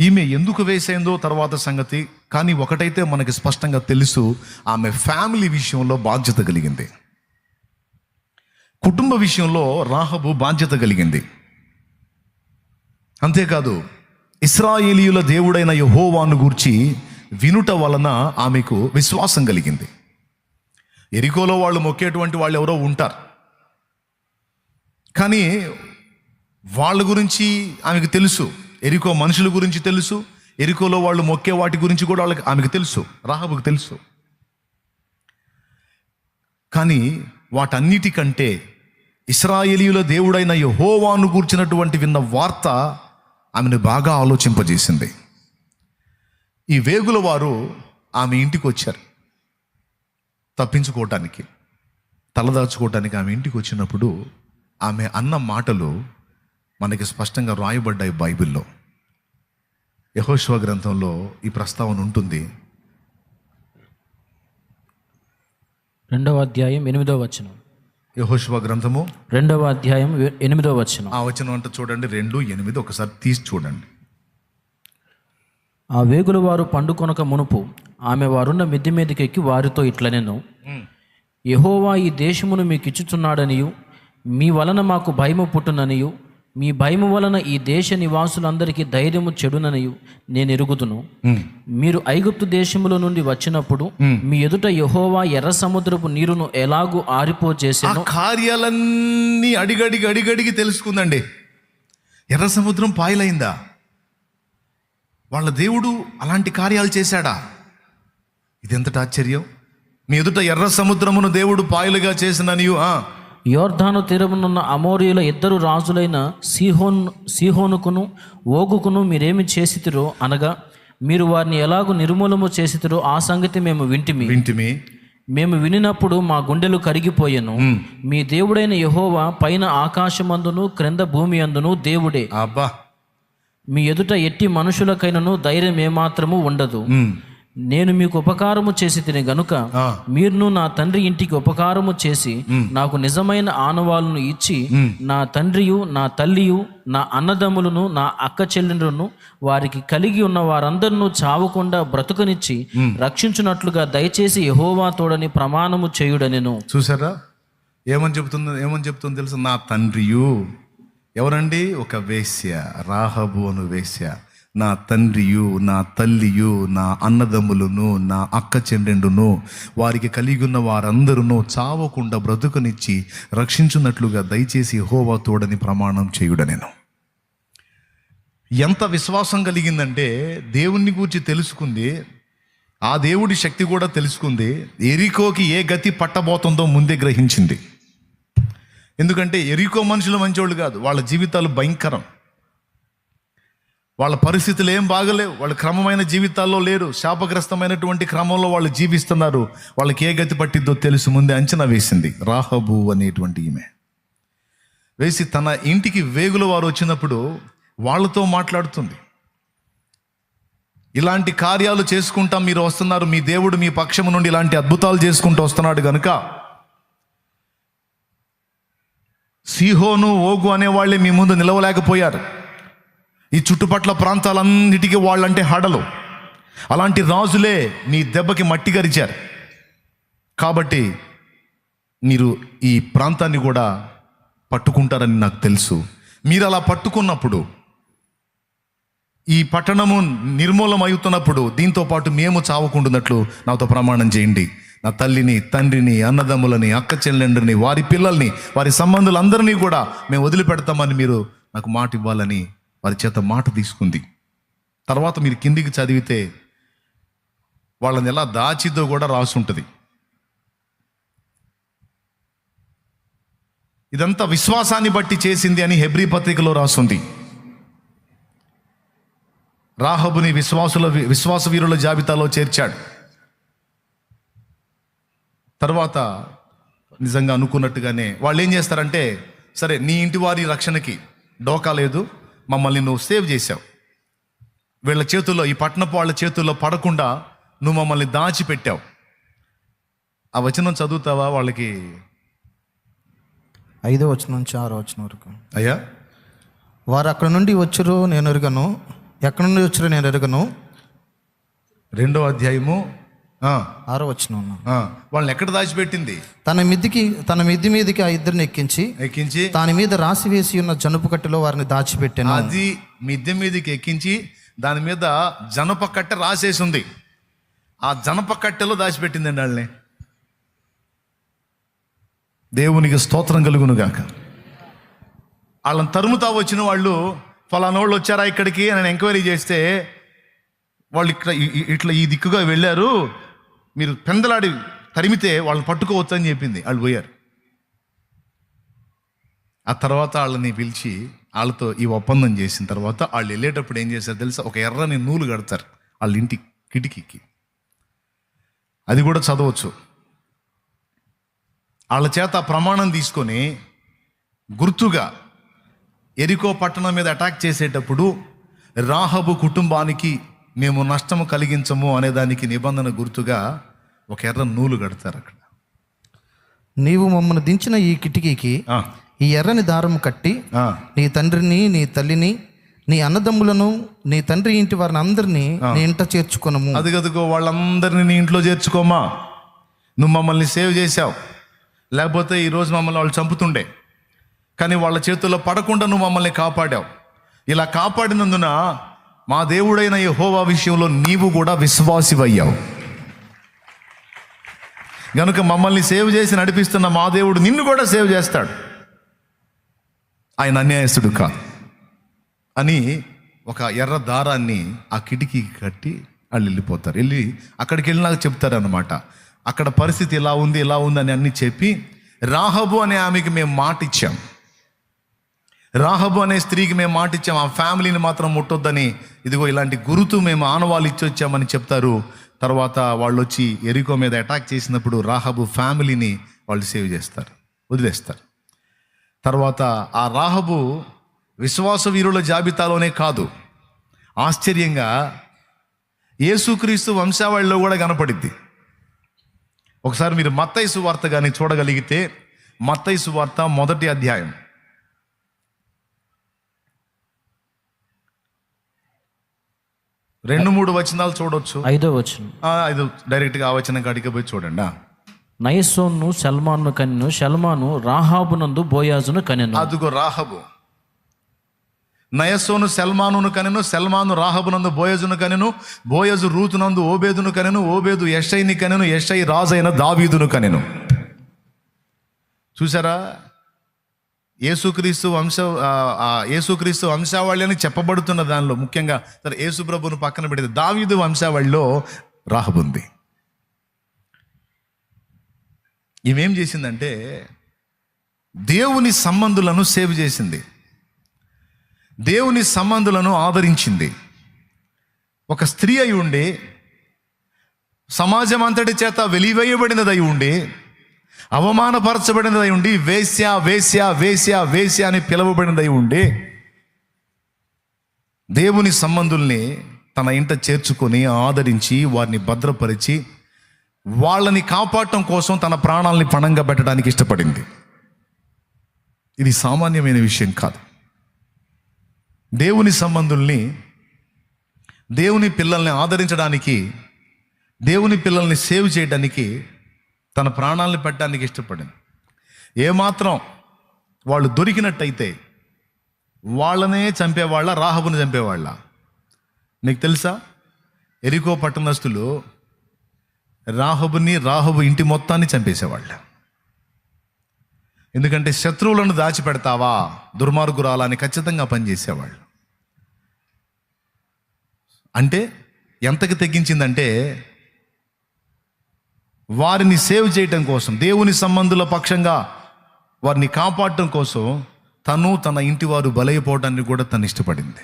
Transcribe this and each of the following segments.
ఈమె ఎందుకు వేసైందో తర్వాత సంగతి కానీ ఒకటైతే మనకి స్పష్టంగా తెలుసు ఆమె ఫ్యామిలీ విషయంలో బాధ్యత కలిగింది. కుటుంబ విషయంలో రాహబు బాధ్యత కలిగింది. అంతేకాదు ఇస్రాయేలీయుల దేవుడైన యహోవాను గూర్చి వినుట వలన ఆమెకు విశ్వాసం కలిగింది. ఎరికోలో వాళ్ళు మొక్కేటువంటి వాళ్ళు ఎవరో ఉంటారు. కానీ వాళ్ళ గురించి ఆమెకు తెలుసు. ఎరికో మనుషుల గురించి తెలుసు ఎరికోలో వాళ్ళు మొక్కే వాటి గురించి కూడా వాళ్ళకి ఆమెకు తెలుసు రాహబుకు తెలుసు. కానీ వాటన్నిటికంటే ఇస్రాయేలీయుల దేవుడైన యహోవాను కూర్చున్నటువంటి విన్న వార్త ఆమెను బాగా ఆలోచింపజేసింది. ఈ వేగుల వారు ఆమె ఇంటికి వచ్చారు తప్పించుకోవటానికి తలదాచుకోవటానికి ఆమె ఇంటికి వచ్చినప్పుడు ఆమె అన్న మాటలు మనకి స్పష్టంగా రాయబడ్డాయి బైబిల్లో. యహోశ్వ గ్రంథంలో ఈ ప్రస్తావన ఉంటుంది. రెండవ అధ్యాయం ఎనిమిదవ వచనం. యహోశ్వ గ్రంథము? రెండవ అధ్యాయం ఎనిమిదవ వచనం. ఆ వచనం అంటే చూడండి రెండు ఎనిమిది ఒకసారి తీసి చూడండి. ఆ వేగుల వారు పండుకొనక మునుపు ఆమె వారున్న మిద్ది మీదకి ఎక్కి వారితో ఇట్లనెను యహోవా ఈ దేశమును మీకు ఇచ్చుచున్నాడనియు మీ వలన మాకు భయము పుట్టుననియు మీ భయము వలన ఈ దేశ నివాసులందరికీ ధైర్యము చెడుననియు నేను ఎరుగుదును. మీరు ఐగుప్తు దేశములో నుండి వచ్చినప్పుడు మీ ఎదుట యహోవా ఎర్ర సముద్రపు నీరును ఎలాగూ ఆరిపో ఆ చేసెను కార్యాలన్నీ అడిగడిగి అడిగడిగి తెలుసుకుందండి. ఎర్ర సముద్రం పాయలైందా? వాళ్ళ దేవుడు అలాంటి కార్యాలు చేశాడా? ఇదెంతటి ఆశ్చర్యం? మీ ఎదుట ఎర్ర సముద్రమును దేవుడు పాయలుగా చేసిననియు ఆ? యోర్ధాను తీరమునున్న అమోరియుల ఇద్దరు రాజులైన సీహోన్ సీహోనుకును ఓగుకును మీరేమి చేసితిరో అనగా మీరు వారిని ఎలాగూ నిర్మూలము చేసితిరో ఆ సంగతి మేము వింటిమి. వింటిమి. మేము వినినప్పుడు మా గుండెలు కరిగిపోయెను. మీ దేవుడైన యహోవా పైన ఆకాశమందును క్రింద భూమి అందును దేవుడే. అబ్బా. మీ ఎదుట ఎట్టి మనుషులకైనను ధైర్యం ఏమాత్రము ఉండదు. నేను మీకు ఉపకారము చేసి తిని గనుక ఆ. మీరును నా తండ్రి ఇంటికి ఉపకారము చేసి నాకు నిజమైన ఆనవాళ్ళను ఇచ్చి నా తండ్రియు నా తల్లియు నా అన్నదమ్ములను నా అక్క చెల్లెండ్రును వారికి కలిగి ఉన్న వారందరినూ చావకుండా బ్రతుకనిచ్చి రక్షించున్నట్లుగా దయచేసి యహోవా తోడని ప్రమాణము చేయుడనెను. చూసారా ఏమని చెప్తుంది ఏమని చెప్తుంది తెలుసు? నా తండ్రియు. ఎవరండి? ఒక వేశ్య రాహబు అను వేశ్య. నా తండ్రియు నా తల్లియు నా అన్నదమ్ములను నా అక్క చెల్లెండును వారికి కలిగి ఉన్న వారందరూ చావకుండా బ్రతుకునిచ్చి రక్షించున్నట్లుగా దయచేసి హోవా తోడని ప్రమాణం చేయుడ నేను. ఎంత విశ్వాసం కలిగిందంటే దేవుణ్ణి గూర్చి తెలుసుకుంది ఆ దేవుడి శక్తి కూడా తెలుసుకుంది ఎరికోకి ఏ గతి పట్టబోతుందో ముందే గ్రహించింది. ఎందుకంటే ఎరికో మనుషులు మంచోళ్ళు కాదు వాళ్ళ జీవితాలు భయంకరం. వాళ్ళ పరిస్థితులు ఏం బాగలేవు. వాళ్ళ క్రమమైన జీవితాల్లో లేరు. శాపగ్రస్తమైనటువంటి క్రమంలో వాళ్ళు జీవిస్తున్నారు. వాళ్ళకి ఏ గతి పట్టిద్దో తెలుసు. ముందే అంచనా వేసింది. రాహబు అనేటువంటి ఈమె. వేసి తన ఇంటికి వేగుల వారు వచ్చినప్పుడు వాళ్ళతో మాట్లాడుతుంది. ఇలాంటి కార్యాలు చేసుకుంటా మీరు వస్తున్నారు. మీ దేవుడు మీ పక్షము నుండి ఇలాంటి అద్భుతాలు చేసుకుంటూ వస్తున్నాడు కనుక సిహోను ఓగు అనేవాళ్ళే మీ ముందు నిలవలేకపోయారు. ఈ చుట్టుపట్ల ప్రాంతాలన్నిటికీ వాళ్ళంటే హడలు. అలాంటి రాజులే నీ దెబ్బకి మట్టి గరిచారు. కాబట్టి మీరు ఈ ప్రాంతాన్ని కూడా పట్టుకుంటారని నాకు తెలుసు. మీరు అలా పట్టుకున్నప్పుడు ఈ పట్టణము నిర్మూలం అవుతున్నప్పుడు దీంతో పాటు మేము చావకుంటున్నట్లు నాతో ప్రమాణం చేయండి. నా తల్లిని తండ్రిని అన్నదమ్ములని అక్క చెల్లెండ్రిని వారి పిల్లల్ని వారి సంబంధులందరినీ కూడా మేము వదిలిపెడతామని మీరు నాకు మాట ఇవ్వాలని వారి చేత మాట తీసుకుంది. తర్వాత మీరు కిందికి చదివితే వాళ్ళని ఎలా దాచిద్దో కూడా రాసి ఉంటుంది. ఇదంతా విశ్వాసాన్ని బట్టి చేసింది అని హెబ్రీ పత్రికలో రాసుంది. రాహబుని విశ్వాసుల విశ్వాస వీరుల జాబితాలో చేర్చాడు. తర్వాత నిజంగా అనుకున్నట్టుగానే వాళ్ళు ఏం చేస్తారంటే సరే నీ ఇంటి వారి రక్షణకి డోకా లేదు మమ్మల్ని నువ్వు సేవ్ చేశావు. వీళ్ళ చేతుల్లో ఈ పట్టణపు వాళ్ళ చేతుల్లో పడకుండా నువ్వు మమ్మల్ని దాచిపెట్టావు. ఆ వచనం చదువుతావా వాళ్ళకి? ఐదో వచ్చిన నుంచి ఆరో వచ్చిన వరకు. అయ్యా? వారు అక్కడ నుండి వచ్చురు నేను ఎరుగను. ఎక్కడి నుండి వచ్చిన నేను ఎరగను. రెండో అధ్యాయము ఆరో వచ్చిన వాళ్ళని ఎక్కడ దాచిపెట్టింది? తన మిద్దికి తన మిద్ది మీదకి ఆ ఇద్దరిని ఎక్కించి ఎక్కించి దాని మీద రాసి వేసి ఉన్న జనుపు కట్టెలో వారిని దాచిపెట్టాను. అది మిద్దె మీదకి ఎక్కించి దాని మీద జనప కట్టె రాసేసి ఉంది. ఆ జనప కట్టెలో దాచిపెట్టిందండి వాళ్ళని. దేవునికి స్తోత్రం కలుగును గాక వాళ్ళని తరుముతా వచ్చిన వాళ్ళు ఫలానా వాళ్ళు వచ్చారా ఇక్కడికి? అని ఎంక్వైరీ చేస్తే వాళ్ళు ఇక్కడ ఇట్లా ఈ దిక్కుగా వెళ్ళారు. మీరు పెందలాడి తరిమితే వాళ్ళని పట్టుకోవచ్చు అని చెప్పింది. వాళ్ళు పోయారు. ఆ తర్వాత వాళ్ళని పిలిచి వాళ్ళతో ఈ ఒప్పందం చేసిన తర్వాత వాళ్ళు వెళ్ళేటప్పుడు ఏం చేశారు తెలుసా? ఒక ఎర్రని నూలు కడతారు వాళ్ళ ఇంటి కిటికీకి. అది కూడా చదవచ్చు. వాళ్ళ చేత ప్రమాణం తీసుకొని గుర్తుగా ఎరికో పట్టణం మీద అటాక్ చేసేటప్పుడు రాహబు కుటుంబానికి మేము నష్టము కలిగించము అనే దానికి నిబంధన గుర్తుగా ఒక ఎర్ర నూలు కడతారు అక్కడ. నీవు మమ్మల్ని దించిన ఈ కిటికీకి ఈ ఎర్రని దారము కట్టి నీ తండ్రిని నీ తల్లిని నీ అన్నదమ్ములను నీ తండ్రి ఇంటి వారిని అందరినీ నీ ఇంట చేర్చుకొనము. అది కదుకో వాళ్ళందరినీ నీ ఇంట్లో చేర్చుకోమా? నువ్వు మమ్మల్ని సేవ్ చేశావు. లేకపోతే ఈరోజు మమ్మల్ని వాళ్ళు చంపుతుండే. కానీ వాళ్ళ చేతుల్లో పడకుండా నువ్వు మమ్మల్ని కాపాడావు. ఇలా కాపాడినందున మా దేవుడైన యహోవా విషయంలో నీవు కూడా విశ్వాసివయ్యావు. గనుక మమ్మల్ని సేవ్ చేసి నడిపిస్తున్న మా దేవుడు నిన్ను కూడా సేవ్ చేస్తాడు. ఆయన అన్యాయస్తుడు కాదు అని ఒక ఎర్ర దారాన్ని ఆ కిటికీకి కట్టి వాళ్ళు వెళ్ళిపోతారు. వెళ్ళి అక్కడికి వెళ్ళినాక చెప్తారనమాట అక్కడ పరిస్థితి ఇలా ఉంది ఇలా ఉంది అని అన్ని చెప్పి రాహబు అనే ఆమెకి మేము మాట ఇచ్చాము రాహబు అనే స్త్రీకి మేము మాట ఇచ్చాం ఆ ఫ్యామిలీని మాత్రం ముట్టొద్దని. ఇదిగో ఇలాంటి గురుతు మేము ఆనవాళ్ళు ఇచ్చి వచ్చామని చెప్తారు. తర్వాత వాళ్ళు వచ్చి ఎరికో మీద అటాక్ చేసినప్పుడు రాహబు ఫ్యామిలీని వాళ్ళు సేవ్ చేస్తారు వదిలేస్తారు. తర్వాత ఆ రాహబు విశ్వాస వీరుల జాబితాలోనే కాదు. ఆశ్చర్యంగా యేసుక్రీస్తు వంశావళిలో కూడా కనపడిద్ది. ఒకసారి మీరు మత్తైసు వార్త కానీ చూడగలిగితే మత్తైసు వార్త మొదటి అధ్యాయం. రెండు మూడు వచనాలు చూడొచ్చు. ఐదో వచనం. ఆ, ఇది డైరెక్ట్గా ఆ వచనం కాడికి పోయి చూడండి? ఆ. నయసోన్ను సల్మాన్ను కనెను సల్మాను రాహాబునందు బోయాజును కనెను అదుగో రాహబు. నయస్సోను సెల్మానును కనెను సెల్మాను రాహబునందు బోయజును కనెను బోయజు రూతునందు ఓబేదును కనెను ఓబేదు యషైని కనెను యషై రాజైన దావీదును కనెను చూసారా? యేసుక్రీస్తు వంశ ఏసుక్రీస్తు యేసుక్రీస్తు వంశావళి అని చెప్పబడుతున్న దానిలో ముఖ్యంగా సరే యేసు ప్రభును పక్కన పెడితే దావీదు వంశావళిలో రాహబుంది ఈమెం చేసిందంటే దేవుని సంబంధులను సేవ్ చేసింది. దేవుని సంబంధులను ఆదరించింది. ఒక స్త్రీ అయి ఉండి సమాజం అంతటి చేత వెలివేయబడినదై ఉండి అవమానపరచబడినదై ఉండి వేశ్య వేశ్య వేశ్య వేశ్య అని పిలువబడినదై ఉండి దేవుని సంబంధుల్ని తన ఇంట చేర్చుకొని ఆదరించి వారిని భద్రపరిచి వాళ్ళని కాపాడటం కోసం తన ప్రాణాలని పణంగా పెట్టడానికి ఇష్టపడింది. ఇది సామాన్యమైన విషయం కాదు. దేవుని సంబంధుల్ని దేవుని పిల్లల్ని ఆదరించడానికి దేవుని పిల్లల్ని సేవ్ చేయడానికి తన ప్రాణాలను పెట్టడానికి ఇష్టపడింది. ఏమాత్రం వాళ్ళు దొరికినట్టయితే వాళ్ళనే చంపేవాళ్ళ రాహబుని చంపేవాళ్ళ. నీకు తెలుసా? ఎరికో పట్టణస్తులు రాహబుని రాహబు ఇంటి మొత్తాన్ని చంపేసేవాళ్ళ. ఎందుకంటే శత్రువులను దాచిపెడతావా దుర్మార్గురాలని ఖచ్చితంగా పనిచేసేవాళ్ళు. అంటే ఎంతకి తెగించిందంటే వారిని సేవ్ చేయటం కోసం దేవుని సంబంధుల పక్షంగా వారిని కాపాడటం కోసం తను తన ఇంటి వారు బలైపోవటానికి కూడా తను ఇష్టపడింది.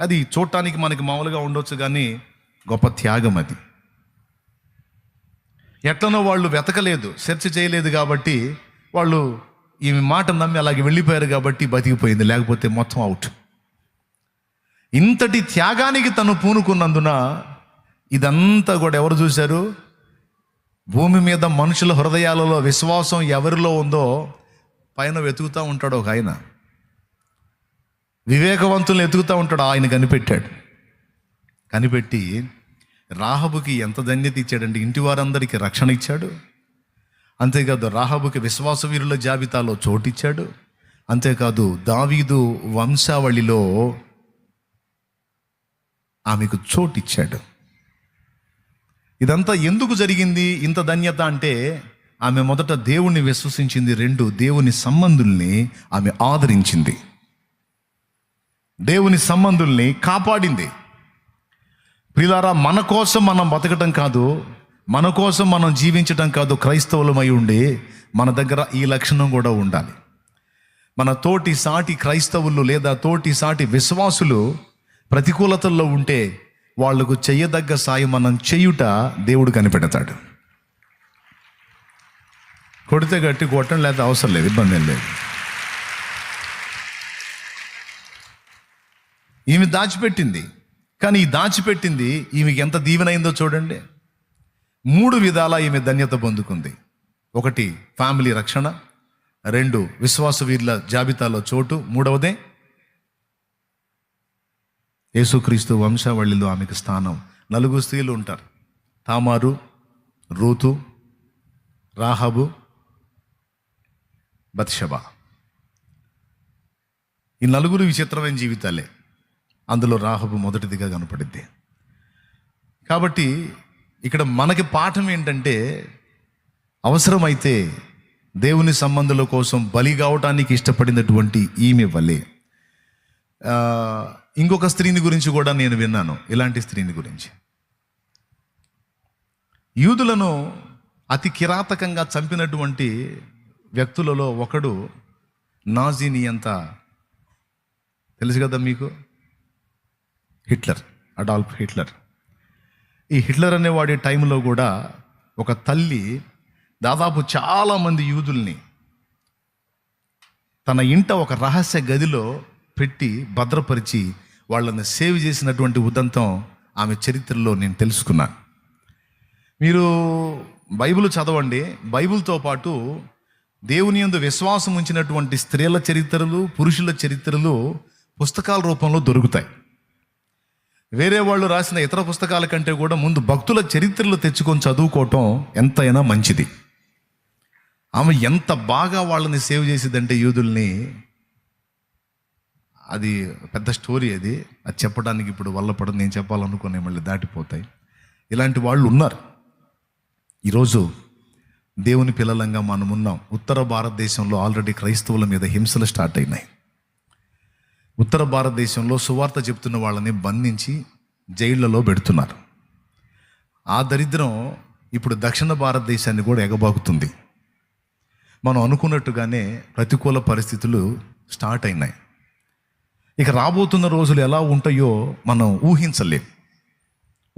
అది చూడటానికి మనకి మామూలుగా ఉండొచ్చు కానీ గొప్ప త్యాగం అది. ఎట్లనో వాళ్ళు వెతకలేదు సెర్చ్ చేయలేదు కాబట్టి వాళ్ళు ఈమె మాట నమ్మి అలాగే వెళ్ళిపోయారు కాబట్టి బతికిపోయింది లేకపోతే మొత్తం అవుట్. ఇంతటి త్యాగానికి తను పూనుకున్నందున ఇదంతా కూడా ఎవరు చూశారు? భూమి మీద మనుషుల హృదయాలలో విశ్వాసం ఎవరిలో ఉందో పైన వెతుకుతూ ఉంటాడు ఒక ఆయన. వివేకవంతులను ఎతుకుతూ ఉంటాడు. ఆయన కనిపెట్టాడు. కనిపెట్టి రాహబుకి ఎంత ధన్యత ఇచ్చాడండి? ఇంటి వారందరికీ రక్షణ ఇచ్చాడు. అంతేకాదు రాహబుకి విశ్వాసవీరుల జాబితాలో చోటిచ్చాడు. అంతేకాదు దావీదు వంశావళిలో ఆమెకు చోటిచ్చాడు. ఇదంతా ఎందుకు జరిగింది? ఇంత ధన్యత అంటే ఆమె మొదట దేవుణ్ణి విశ్వసించింది రెండు దేవుని సంబంధుల్ని ఆమె ఆదరించింది. దేవుని సంబంధుల్ని కాపాడింది. ప్రిలారా మన కోసం మనం బతకటం కాదు మన కోసం మనం జీవించటం కాదు క్రైస్తవులమై ఉండి మన దగ్గర ఈ లక్షణం కూడా ఉండాలి. మన తోటి సాటి క్రైస్తవులు లేదా తోటి సాటి విశ్వాసులు ప్రతికూలతల్లో ఉంటే వాళ్ళకు చెయ్యదగ్గ సాయం మనం చెయ్యుట దేవుడు కనిపెడతాడు. కొడితే గట్టి కొట్టడం లేదా అవసరం లేదు ఇబ్బంది ఏం లేదు. ఈమె దాచిపెట్టింది. కానీ ఈ దాచిపెట్టింది ఈమెకి ఎంత దీవెనైందో చూడండి. మూడు విధాల ఈమె ధన్యత పొందుకుంది. ఒకటి ఫ్యామిలీ రక్షణ. రెండు విశ్వాస వీరుల జాబితాలో చోటు. మూడవదే యేసుక్రీస్తు వంశావళిలో ఆమెకు స్థానం. నలుగురు స్త్రీలు ఉంటారు. Tamar Ruth Rahab Bathsheba. ఈ నలుగురు విచిత్రమైన జీవితాలే. అందులో రాహబు మొదటిదిగా కనపడింది కాబట్టి ఇక్కడ మనకి పాఠం ఏంటంటే అవసరమైతే దేవుని సంబంధుల కోసం బలి కావటానికి ఇష్టపడినటువంటి ఈమె వలె. ఇంకొక స్త్రీని గురించి కూడా నేను విన్నాను ఇలాంటి స్త్రీని గురించి. యూదులను అతి కిరాతకంగా చంపినటువంటి వ్యక్తులలో ఒకడు నాజీని అంత తెలుసు కదా మీకు? Hitler Adolf Hitler. ఈ హిట్లర్ అనేవాడి టైంలో కూడా ఒక తల్లి దాదాపు చాలామంది యూదుల్ని తన ఇంట ఒక రహస్య గదిలో పెట్టి భద్రపరిచి వాళ్ళని సేవ్ చేసినటువంటి ఉదంతం ఆమె చరిత్రలో నేను తెలుసుకున్నాను. మీరు బైబిల్ చదవండి. బైబిల్తో పాటు దేవుని యందు విశ్వాసం ఉంచినటువంటి స్త్రీల చరిత్రలు పురుషుల చరిత్రలు పుస్తకాల రూపంలో దొరుకుతాయి. వేరే వాళ్ళు రాసిన ఇతర పుస్తకాల కంటే కూడా ముందు భక్తుల చరిత్రలు తెచ్చుకొని చదువుకోవటం ఎంతైనా మంచిది. ఆమె ఎంత బాగా వాళ్ళని సేవ్ చేసిందంటే యూదుల్ని అది పెద్ద స్టోరీ అది. అది చెప్పడానికి ఇప్పుడు వల్లపడదు. నేను చెప్పాలనుకునే మళ్ళీ దాటిపోతాయి. ఇలాంటి వాళ్ళు ఉన్నారు. ఈరోజు దేవుని పిల్లలంగా మనం ఉన్నాం. ఉత్తర భారతదేశంలో ఆల్రెడీ క్రైస్తవుల మీద హింసలు స్టార్ట్ అయినాయి. ఉత్తర భారతదేశంలో సువార్త చెప్తున్న వాళ్ళని బంధించి జైళ్ళలో పెడుతున్నారు. ఆ దరిద్రం ఇప్పుడు దక్షిణ భారతదేశాన్ని కూడా ఎగబాకుతుంది. మనం అనుకున్నట్టుగానే ప్రతికూల పరిస్థితులు స్టార్ట్ అయినాయి. ఇక రాబోతున్న రోజులు ఎలా ఉంటాయో మనం ఊహించలేం.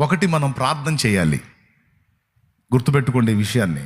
ఒకటి మనం ప్రార్థన చేయాలి. గుర్తుపెట్టుకోండి ఈ విషయాన్ని.